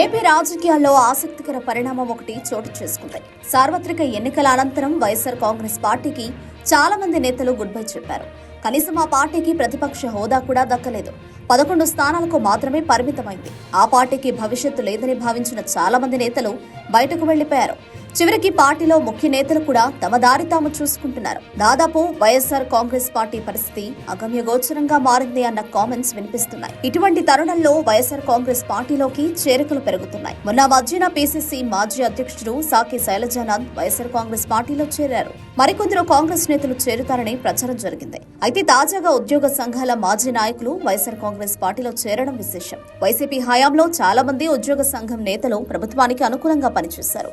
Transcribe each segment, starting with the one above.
AP రాజకీయాల్లో ఆసక్తికర పరిణామం ఒకటి చోటు చేసుకుంది. సార్వత్రిక ఎన్నికల అనంతరం వైఎస్ఆర్ కాంగ్రెస్ పార్టీకి చాలా మంది నేతలు గుడ్ బై చెప్పారు. కనీసం ఆ పార్టీకి ప్రతిపక్ష హోదా కూడా దక్కలేదు. పదకొండు స్థానాలకు మాత్రమే పరిమితమైంది. ఆ పార్టీకి భవిష్యత్తు లేదని భావించిన చాలా మంది నేతలు బయటకు వెళ్ళిపోయారు చివరికి పార్టీలో ముఖ్య నేతలు కూడా తమ దారి తాము చూసుకుంటున్నారు. దాదాపు వైఎస్ఆర్ కాంగ్రెస్ పార్టీ పరిస్థితి అగమ్యగోచరంగా మారింది అన్న కామెంట్స్ వినిపిస్తున్నాయి. ఇటువంటి తరుణంలో వైఎస్ఆర్ కాంగ్రెస్ పార్టీలోకి చేరికలు పెరుగుతున్నాయి. మొన్న మధ్యన పీసీసీ మాజీ అధ్యక్షుడు సాకి శైలజానంద్ వైఎస్ఆర్ కాంగ్రెస్ పార్టీలో చేరారు. మరికొందరు కాంగ్రెస్ నేతలు చేరుతారని ప్రచారం జరిగింది. అయితే తాజాగా ఉద్యోగ సంఘాల మాజీ నాయకులు వైఎస్ఆర్ కాంగ్రెస్ పార్టీలో చేరడం విశేషం. వైసీపీ హయాంలో చాలా మంది ఉద్యోగ సంఘం నేతలు ప్రభుత్వానికి అనుకూలంగా పనిచేశారు.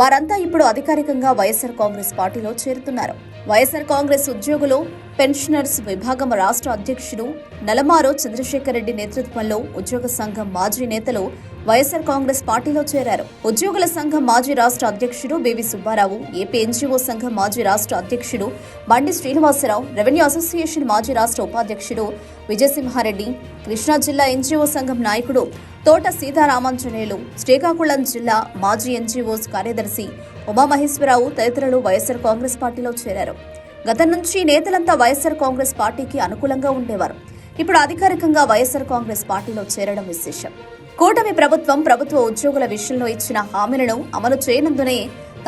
వారంతా ఇప్పుడు అధికారికంగా వైఎస్ఆర్ కాంగ్రెస్ పార్టీలో చేరుతున్నారు. వైఎస్ఆర్ కాంగ్రెస్ ఉద్యోగులు పెన్షనర్స్ విభాగం రాష్ట్ర అధ్యక్షుడు నలమారో చంద్రశేఖర్ రెడ్డి నేతృత్వంలో ఉద్యోగ సంఘం మాజీ నేతలు వైఎస్ఆర్ కాంగ్రెస్ పార్టీలో చేరారు. ఉద్యోగుల సంఘం మాజీ రాష్ట్ర అధ్యక్షుడు బివి సుబ్బారావు ఏపీ ఎన్జీఓ సంఘం మాజీ రాష్ట్ర అధ్యక్షుడు బండి శ్రీనివాసరావు రెవెన్యూ అసోసియేషన్ మాజీ రాష్ట్ర ఉపాధ్యక్షుడు విజయసింహారెడ్డి కృష్ణా జిల్లా ఎన్జీఓ సంఘం నాయకుడు తోట సీతారామాంజనేయులు శ్రీకాకుళం జిల్లా మాజీ ఎన్జీఓస్ కార్యదర్శి ఉమామహేశ్వరరావు తదితరులు వైఎస్ఆర్ కాంగ్రెస్ పార్టీలో చేరారు. గతం నుంచి నేతలంతా వైఎస్ఆర్ కాంగ్రెస్ పార్టీకి అనుకూలంగా ఉండేవారు. ఇప్పుడు అధికారికంగా వైఎస్ఆర్ కాంగ్రెస్ పార్టీలో చేరడం విశేషం. కూటమి ప్రభుత్వం ప్రభుత్వ ఉద్యోగుల విషయంలో ఇచ్చిన హామీలను అమలు చేయనందునే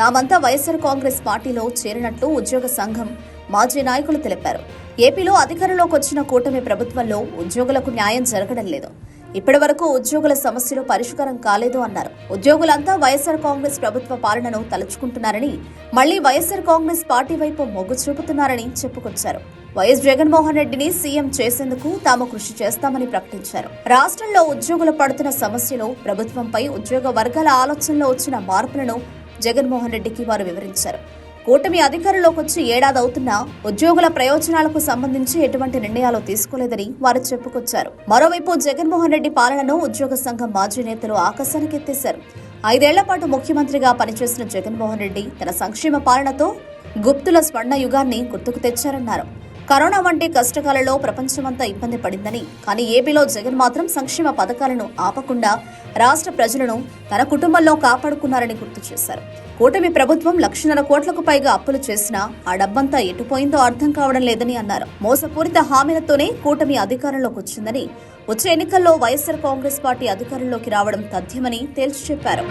తామంతా వైఎస్ఆర్ కాంగ్రెస్ పార్టీలో చేరినట్లు ఉద్యోగ సంఘం మాజీ నాయకులు తెలిపారు. ఏపీలో అధికారంలోకి వచ్చిన కూటమి ప్రభుత్వంలో ఉద్యోగులకు న్యాయం జరగడం లేదు. ఇప్పటి వరకు ఉద్యోగుల సమస్యలు పరిష్కారం కాలేదు అన్నారు. ఉద్యోగులంతా వైఎస్ఆర్ కాంగ్రెస్ ప్రభుత్వ పాలనను తలుచుకుంటున్నారని మళ్ళీ వైఎస్ఆర్ కాంగ్రెస్ పార్టీ వైపు మొగ్గు చూపుతున్నారని చెప్పుకొచ్చారు. వైఎస్ జగన్మోహన్ రెడ్డిని సీఎం చేసేందుకు తాము కృషి చేస్తామని ప్రకటించారు. రాష్ట్రంలో ఉద్యోగులు పడుతున్న సమస్యలు ప్రభుత్వంపై ఉద్యోగ వర్గాల ఆలోచనలో వచ్చిన మార్పులను జగన్మోహన్ రెడ్డికి వారు వివరించారు. కూటమి అధికారంలోకి వచ్చి ఏడాది అవుతున్నా ఉద్యోగుల ప్రయోజనాలకు సంబంధించి ఎటువంటి నిర్ణయాలు తీసుకోలేదని వారు చెప్పుకొచ్చారు. మరోవైపు జగన్మోహన్ రెడ్డి పాలనను ఉద్యోగ సంఘం మాజీ నేతలు ఆకాశానికెత్తేశారు. ఐదేళ్ళ పాటు ముఖ్యమంత్రిగా పనిచేసిన జగన్మోహన్ రెడ్డి తన సంక్షేమ పాలనతో గుప్తుల స్వర్ణ యుగాన్ని గుర్తుకు తెచ్చారన్నారు. కరోనా వంటి కష్టకాలలో ప్రపంచమంతా ఇబ్బంది పడిందని కానీ ఏపీలో జగన్ మాత్రం సంక్షేమ పథకాలను ఆపకుండా రాష్ట్ర ప్రజలను తన కుటుంబంలో కాపాడుకున్నారని గుర్తు చేశారు. కూటమి ప్రభుత్వం లక్షన్నర కోట్లకు పైగా అప్పులు చేసినా ఆ డబ్బంతా ఎటుపోయిందో అర్థం కావడం లేదని అన్నారు. మోసపూరిత హామీలతోనే కూటమి అధికారంలోకి వచ్చిందని వచ్చే ఎన్నికల్లో వైఎస్ఆర్ కాంగ్రెస్ పార్టీ అధికారంలోకి రావడం తథ్యమని తేల్చి చెప్పారు.